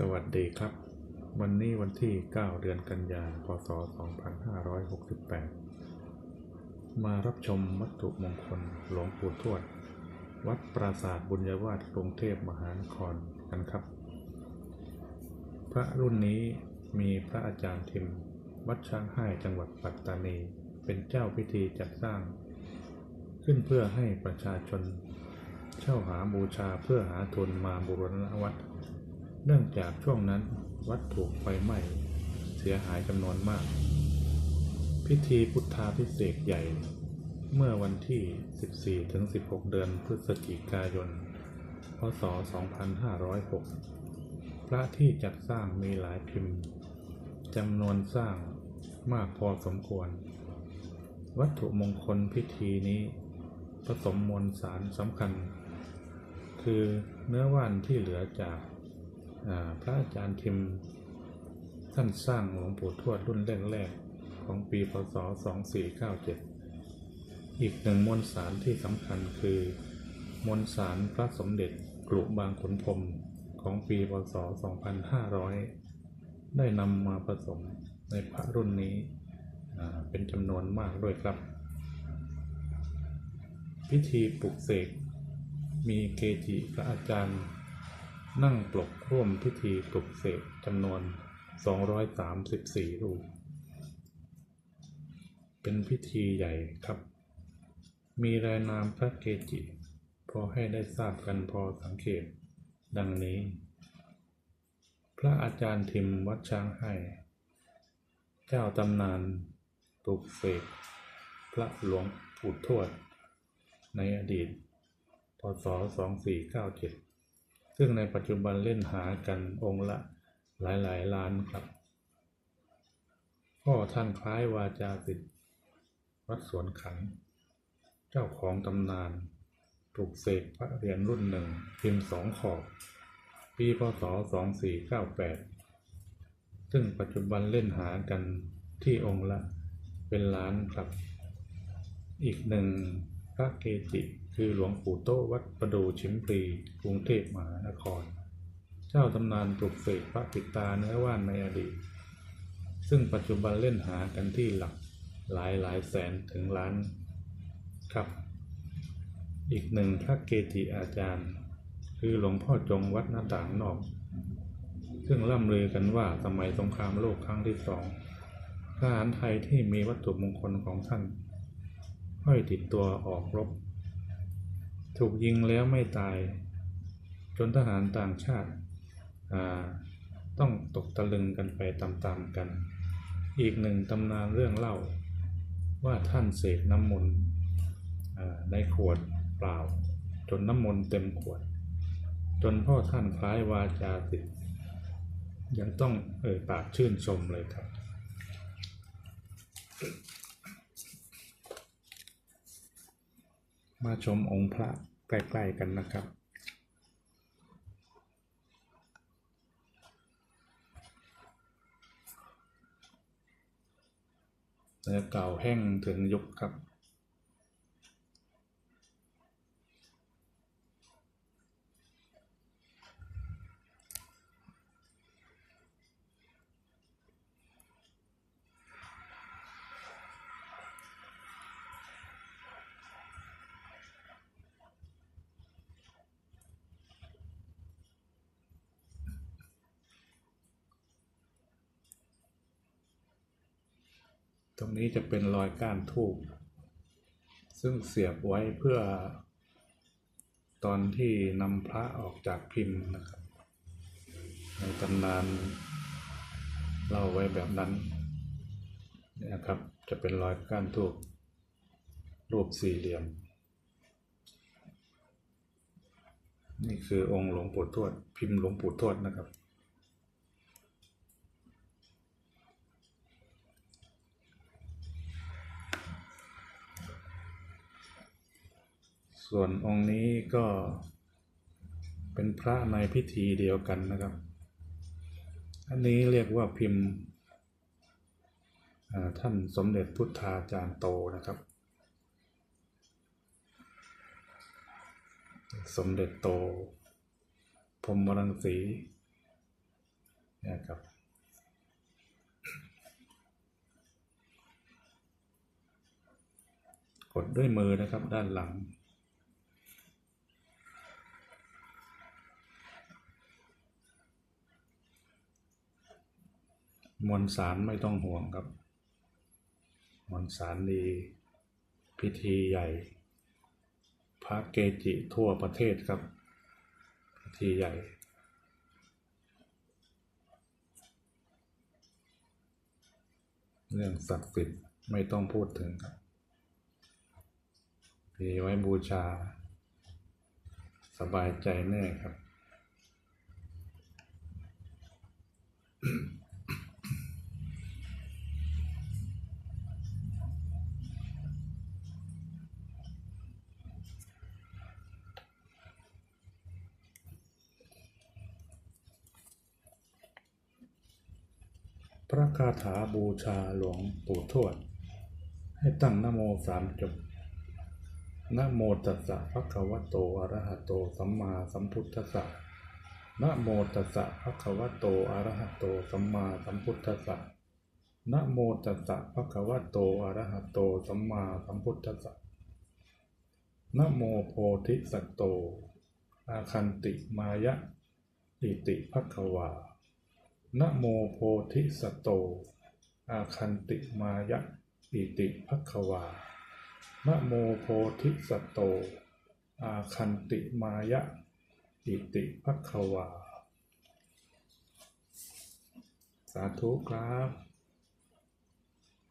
สวัสดีครับ วันนี้วันที่ 9 เดือนกันยานพศ 2568 มารับชมวัตถุมงคลหลวงปู่ทวด วัดปราสาทบุญยวาสกรุงเทพมหานครกันครับ พระรุ่นนี้มีพระอาจารย์ทิม วัดช้างให้จังหวัดปัตตานี เป็นเจ้าพิธีจัดสร้าง ขึ้นเพื่อให้ประชาชน เช่าหาบูชาเพื่อหาทุนมาบูรณวัด เนื่องจากช่วงนั้นวัดถูกไฟไหม้เสียหายจำนวนมาก พิธีพุทธาพิเศษใหญ่ เมื่อวันที่ 14ถึง16 เดือนพฤศจิกายน พศ 2506 พระที่จัดสร้างมีหลายพิมพ์จำนวนสร้างมากพอสมควร วัตถุมงคลพิธีนี้ผสมมวลสารสำคัญ คือเนื้อว่านที่เหลือจาก พระอาจารย์ทิมท่านสร้างหลวงปู่ทวดรุ่นแรกๆของปีพศ 2497 อีกหนึ่งมวลสารที่สำคัญคือ มวลสารพระสมเด็จกรุบางขุนพรมของปีพศ 2500 ได้นำมาผสมในพระรุ่นนี้เป็นจำนวนมากด้วยครับ พิธีปลุกเสกมีเกจิพระอาจารย์ นั่งปลกร่วมพิธีปลุกเสกจำนวน 234 รูป เป็นพิธีใหญ่ครับ มีรายนามพระเกจิ พอให้ได้ทราบกันพอสังเกต ดังนี้ พระอาจารย์ทิมวัดช้างให้ เจ้าตำนานปลุกเสกพระหลวงปู่ทวด ในอดีตพศ 2497 ซึ่งในปัจจุบันเล่นหากันองค์ละหลายหลายๆล้านครับพ่อท่านคล้ายวาจาสิทธิ์วัดสวนขัน เจ้าของตำนานปลุกเสกพระเหรียญรุ่นหนึ่งพิมพ์สองขอบ ปีพศ 2498 ซึ่งปัจจุบันเล่นหากันที่องค์ละเป็นล้านครับ อีกหนึ่งพระเกจิ คือหลวงปู่โตวัดประดูชิมพลีกรุงเทพมหานคร เจ้าตำนานปลุกเสกพระปิตาเนื้อว่านในอดีต ซึ่งปัจจุบันเล่นหากันที่หลักหลายหลายแสนถึงล้านครับ อีกหนึ่งพระเกจิอาจารย์ คือหลวงพ่อจงวัดหน้าต่างนอก ซึ่งล่ำลือกันว่าสมัยสงครามโลกครั้งที่สองทหารไทยที่มีวัตถุมงคลของท่านห้อยติดตัวออกรบ ถูกยิงแล้วไม่ตาย จนทหารต่างชาติาต้องตกตะลึงกันไปตามๆกัน อีกหนึ่งตำนานเรื่องเล่า ว่าท่านเสกน้ำมนต์ในขวดเปล่า จนน้ำมนต์เต็มขวด จนพ่อท่านคล้ายวาจาติดยังต้องเอ่ยปากชื่นชมเลยครับ มาชมองค์พระใกล้ๆกันนะครับ เนื้อเก่าแห้งถึงยุคครับ ตรงนี้จะเป็นรอยก้านทูบซึ่งเสียบไว้เพื่อ ตอนที่นำพระออกจากพิมพ์นะครับ ในตำนานเล่าไว้แบบนั้นเนี่ยนะครับจะเป็นรอยก้านทูบรูปสี่เหลี่ยม นี่คือองค์หลวงปู่ทวด พิมพ์หลวงปู่ทวดนะครับ ส่วนองค์นี้ก็เป็นพระในพิธีเดียวกันนะครับ อันนี้เรียกว่าพิมพ์ท่านสมเด็จพุทธาจารย์โตนะครับ สมเด็จโตพรมรังสีนะครับกดด้วยมือนะครับด้านหลัง มวลสารไม่ต้องห่วงครับ มวลสารดีพิธีใหญ่ พระเกจิทั่วประเทศครับ พิธีใหญ่ เรื่องศักดิ์สิทธิ์ไม่ต้องพูดถึงครับมีไว้บูชา สบายใจแน่ครับ พระคาถาบูชาหลวงปู่ทวด ให้ตั้งนโมสามจบนโมตัสสะภะคะวะโตอะระหะโตสัมมาสัมพุทธัสสะนโมตัสสะภะคะวะโตอะระหะโตสัมมาสัมพุทธัสสะนโมตัสสะภะคะวะโตอะระหะโตสัมมาสัมพุทธัสสะนโมโพธิสัตโต อาคันติมายะอิติภะคะวา นะโมโพธิสัตว์โต อาคันติมายะอิติภะควานะโมโพธิสัตว์โต อาคันติมายะอิติภะควา สาธุครับ